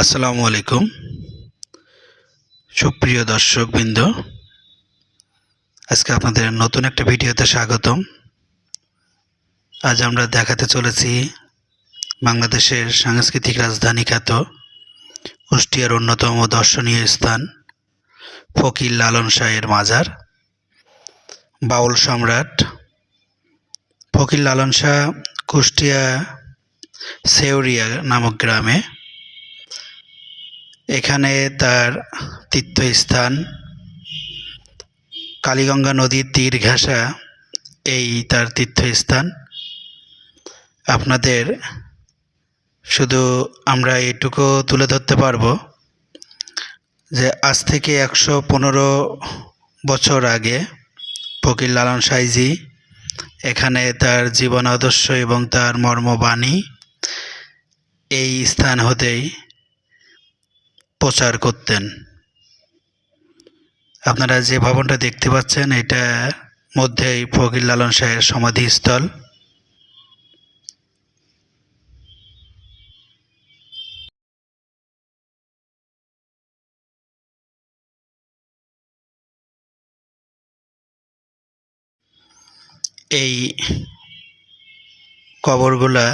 আসসালামু আলাইকুম। সুপ্রিয় দর্শকবৃন্দ, আজকে আপনাদের নতুন একটা ভিডিওতে স্বাগতম। আজ আমরা দেখাতে চলেছি বাংলাদেশের সাংস্কৃতিক রাজধানী খ্যাত কুষ্টিয়ার অন্যতম দর্শনীয় স্থান, ফকির লালন শাহের মাজার, বাউল সম্রাট। ফকির লালন শাহ কুষ্টিয়া সেউরিয়া নামক গ্রামে এখানে তার তীর্থস্থান, কালীগঙ্গা নদীর তীর ঘেঁষা এই তার তীর্থস্থান। আপনাদের শুধু আমরা এটুকু তুলে ধরতে পারব যে আজ থেকে একশো পনেরো বছর আগে ফকির লালন সাইজি এখানে তার জীবন আদর্শ এবং তার মর্মবাণী এই স্থান হতেই প্রচার করতেন। আপনারা যে ভবনটা দেখতে পাচ্ছেন, এটা মধ্যেই ফকির লালন শাহের সমাধিস্থল। এই কবরগুলা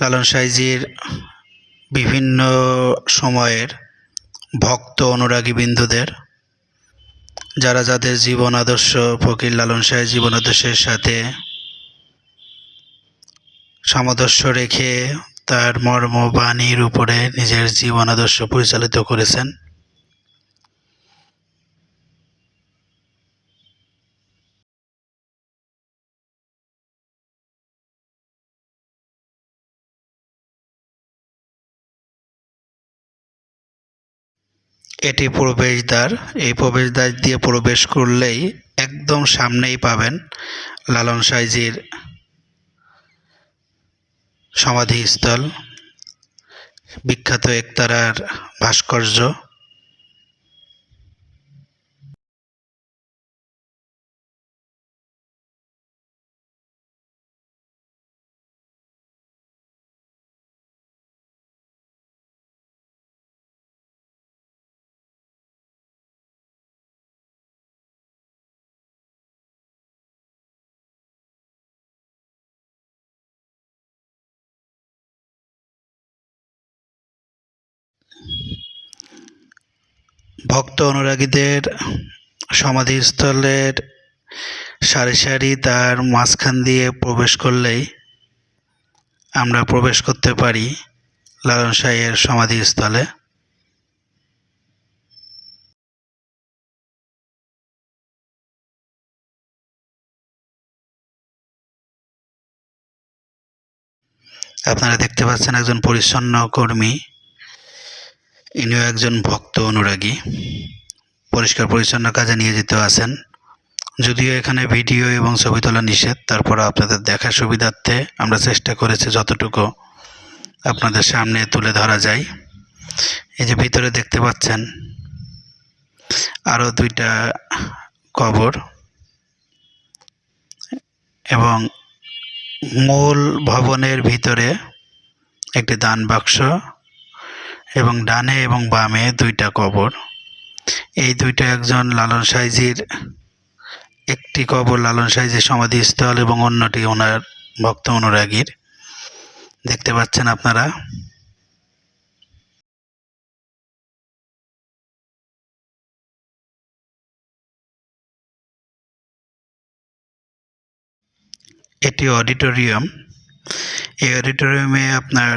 লালন সাইজির বিভিন্ন সময়ের ভক্ত অনুরাগী বিন্দুদের, যারা যাদের জীবন আদর্শ ফকির লালন শাহের জীবন আদর্শের সাথে সামদস্য রেখে তার মর্ম বাণীর উপরে নিজের জীবন আদর্শ পরিচালিত করেছেন। এটি প্রবেশদ্বার। এই প্রবেশদ্বার দিয়ে প্রবেশ করলেই একদম সামনেই পাবেন লালন সাইজির সমাধিস্থল। বিখ্যাত একতারার ভাস্কর্য। ভক্ত অনুরাগীদের সমাধিস্থলের সারি সারি তার মাঝখান দিয়ে প্রবেশ করলেই আমরা প্রবেশ করতে পারি লালন শাহের সমাধিস্থলে। আপনারা দেখতে পাচ্ছেন একজন পরিচ্ছন্ন কর্মী। ইনিও একজন ভক্ত অনুরাগী। পরিষ্কার পরিচ্ছন্ন কাজে নিয়োজিত আছেন। যদিও এখানে ভিডিও এবং ছবি তোলা নিষেধ তারপর আপনাদের দেখার সুবিধার্থে আমরা চেষ্টা করেছি যতটুকু আপনাদের সামনে তুলে ধরা যায়। এই যে ভিতরে দেখতে পাচ্ছেন, আরও দুইটা কবর এবং মূল ভবনের ভিতরে একটি দান বাক্স এবং ডানে এবং বামে দুইটা কবর। এই দুইটা একজন লালন সাইজির, একটি কবর লালন সাইজির সমাধিস্থল এবং অন্যটি ওনার ভক্ত অনুরাগীর। দেখতে পাচ্ছেন আপনারা? এটি অডিটোরিয়াম। এই অডিটোরিয়ামে আপনার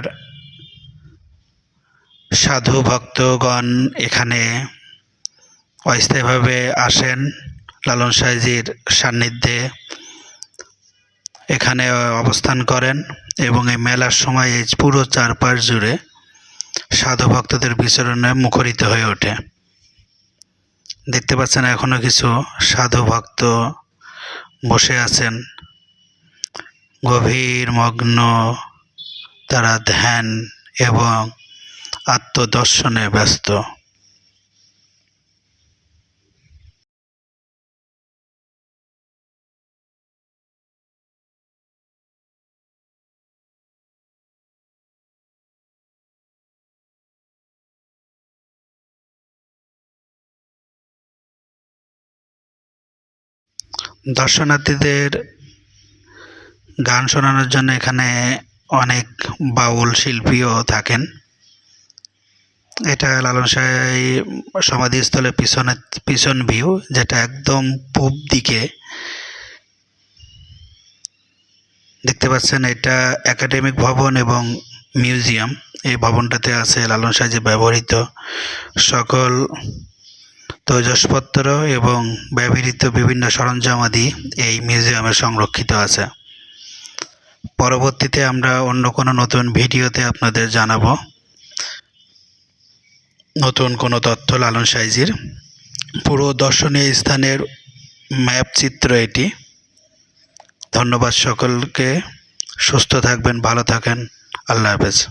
সাধু ভক্তগণ এখানে অস্থায়ীভাবে আসেন লালন সাইজির সান্নিধ্যে। এখানে অবস্থান করেন এবং এই মেলার সময় এই পুরো চারপাশ জুড়ে সাধু ভক্তদের বিচরণে মুখরিত হয়ে ওঠে। দেখতে পাচ্ছেন এখনও কিছু সাধু ভক্ত বসে আছেন। গভীর মগ্ন তারা ধ্যান এবং আত্মদর্শনে ব্যস্ত। দর্শনার্থীদের গান শোনানোর জন্য এখানে অনেক বাউল শিল্পীও থাকেন। এটা লালন সাহেব সমাধিস্থলের পিছনে, পিছন ভিউ যেটা একদম পূব দিকে। দেখতে পাচ্ছেন এটা একাডেমিক ভবন এবং মিউজিয়াম এই ভবনটাতে আছে লালন সাহেবের ব্যবহৃত সকল তৈজসপত্র এবং ব্যবহৃত বিভিন্ন সরঞ্জামাদি এই মিউজিয়ামে সংরক্ষিত আছে। পরবর্তীতে আমরা অন্য কোনো নতুন ভিডিওতে আপনাদের জানাব। নতুন কোনো তথ্য লালন সাইজির। পুরো দর্শনীয় স্থানের ম্যাপ চিত্র এটি। ধন্যবাদ সকলকে। সুস্থ থাকবেন, ভালো থাকেন। আল্লাহ হাফেজ।